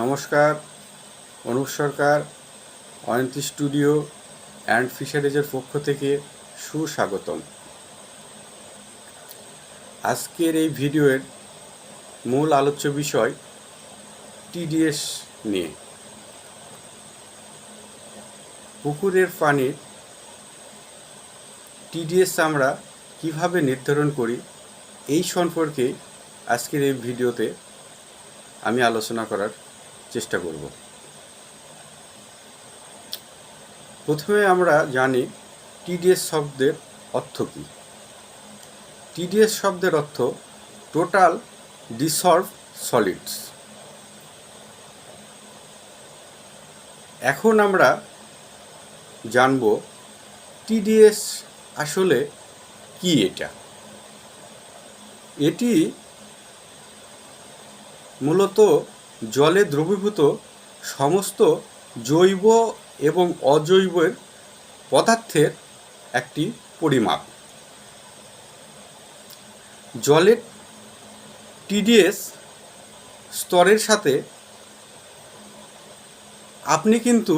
নমস্কার, Anup Sarkar, Ayanti studio and ফিশারিজের পক্ষ থেকে সুস্বাগতম। আজকের এই ভিডিওর মূল আলোচ্য বিষয় টিডিএস নিয়ে। পুকুরের পানির টিডিএস আমরা কীভাবে নির্ধারণ করি, এই সম্পর্কে আজকের এই ভিডিওতে আমি আলোচনা করার চেষ্টা করব। প্রথমে আমরা জানি টিডিএস শব্দের অর্থ কী। টিডিএস শব্দের অর্থ টোটাল ডিসলভ সলিডস। এখন আমরা জানব টিডিএস আসলে কি এটা। এটি মূলত জলে দ্রবীভূত সমস্ত জৈব এবং অজৈবের পদার্থের একটি পরিমাপ। জলের টিডিএস স্তরের সাথে আপনি কিন্তু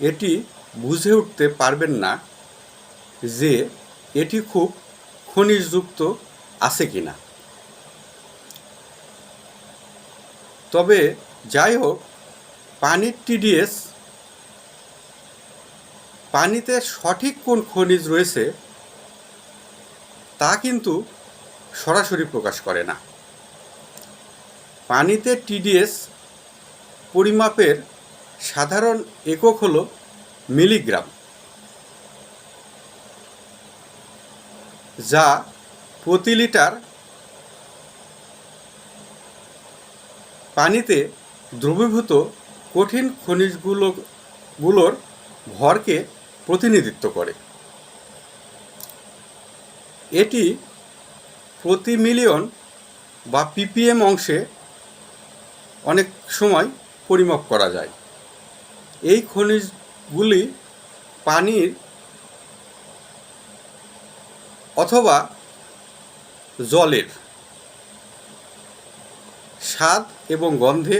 এটি বুঝে উঠতে পারবেন না যে এটি খুব খনিজযুক্ত আছে কিনা। তবে যাই হোক, পানির টিডিএস, পানিতে সঠিক কোন খনিজ রয়েছে, তা কিন্তু সরাসরি প্রকাশ করে না। পানিতে টিডিএস পরিমাপের সাধারণ একক হল মিলিগ্রাম, যা প্রতি লিটার পানিতে দ্রবীভূত কঠিন খনিজগুলো, গুলোর ভরকে প্রতিনিধিত্ব করে। এটি প্রতি মিলিয়ন বা পিপিএম অংশে অনেক সময় পরিমাপ করা যায়। এই খনিজগুলি পানির অথবা জলের স্বাদ এবং গন্ধে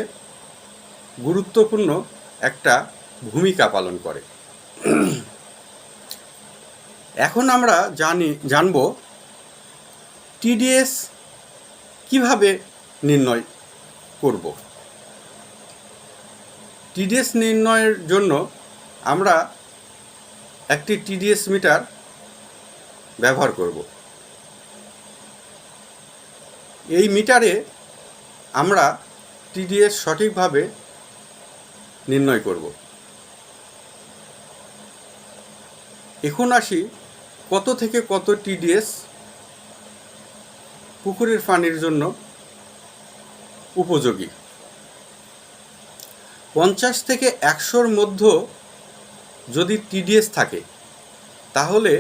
গুরুত্বপূর্ণ একটা ভূমিকা পালন করে। এখন আমরা জানি, জানব টিডিএস কীভাবে নির্ণয় করব। টিডিএস নির্ণয়ের জন্য আমরা একটি টিডিএস মিটার ব্যবহার করব। এই মিটারে আমরা টিডিএস সঠিকভাবে নির্ণয় করব। এখন আসি কত থেকে কত টিডিএস পুকুরের পানির জন্য উপযোগী। পঞ্চাশ থেকে একশোর মধ্যে যদি টিডিএস থাকে, তাহলে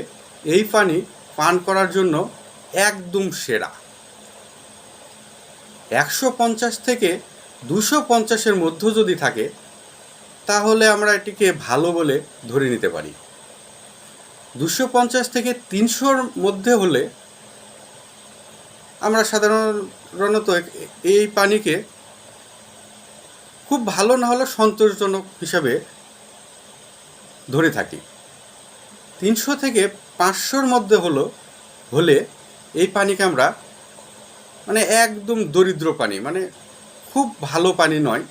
এই পানি পান করার জন্য একদম সেরা। একশো পঞ্চাশ থেকে দুশো পঞ্চাশের মধ্যে যদি থাকে, তাহলে আমরা এটিকে ভালো বলে ধরে নিতে পারি। দুশো পঞ্চাশ থেকে তিনশোর মধ্যে হলে আমরা সাধারণত এই পানিকে খুব ভালো না হলে সন্তোষজনক হিসাবে ধরে থাকি। তিনশো থেকে পাঁচশোর মধ্যে হলো, হলে এই পানিকে আমরা মানে একদম দরিদ্র পানি মানে খুব ভালো পানি নয়।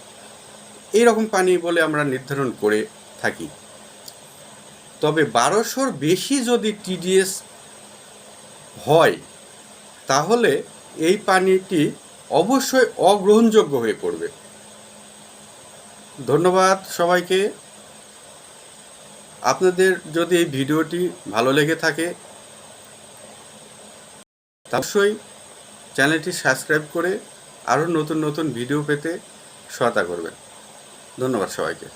এই রকম পানি বলে আমরা নির্ধারণ করে থাকি। তবে বারোশোর বেশি যদি টিডিএস হয়, তাহলে এই পানিটি অবশ্যই অগ্রহণযোগ্য হয়ে পড়বে। ধন্যবাদ সবাইকে। আপনাদের যদি এই ভিডিওটি ভালো লেগে থাকে, অবশ্যই চ্যানেলটি সাবস্ক্রাইব করে আরও নতুন নতুন ভিডিও পেতে সহায়তা করবেন। ধন্যবাদ সবাইকে।